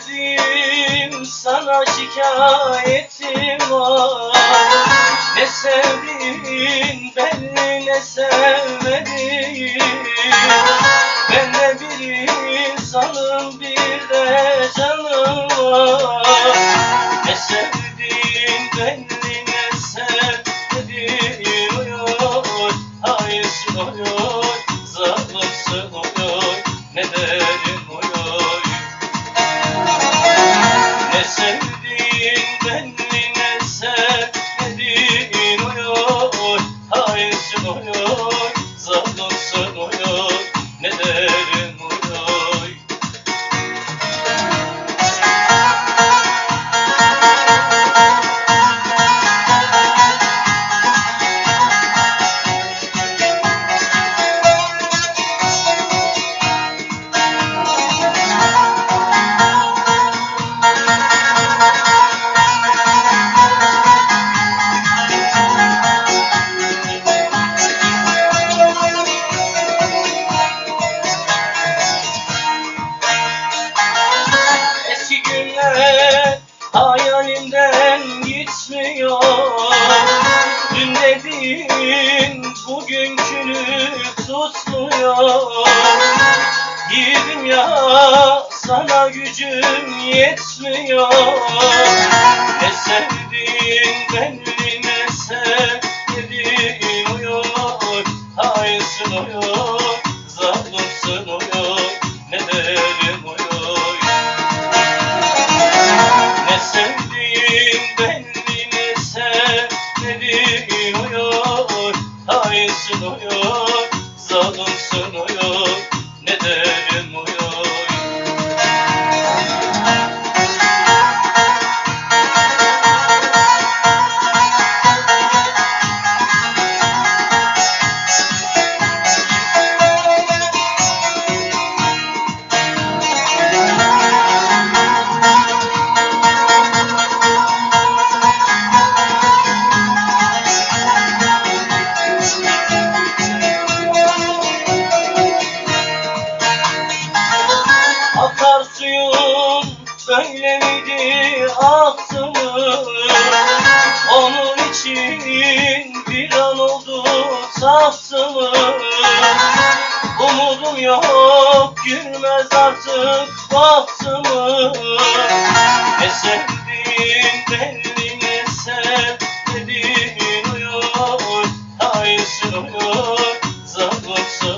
sevdim sana şikayetim var. Ne sevdin belli ne sevmedin Ben de bir insanım bir de canım var. Ne sevdin belli ne sevmedin hayırsın uyuyor Zalimsin zalimsin tutmuyor Girdim ya sana gücüm yetmiyor. Ne sevdiğin belli ne sevmediğin uyuyor Hainsin uyuyor, zalimsin uyuyor zalimsin uyuyor Ne derim suyun böyle miydi aktı mı? Onun için bir an oldu saftı mı? Umudum yok gülmez artık bahtımı Ne sevdiğin belli ne sevmediğin uyuyor Hainsin uyuyor, zalimsin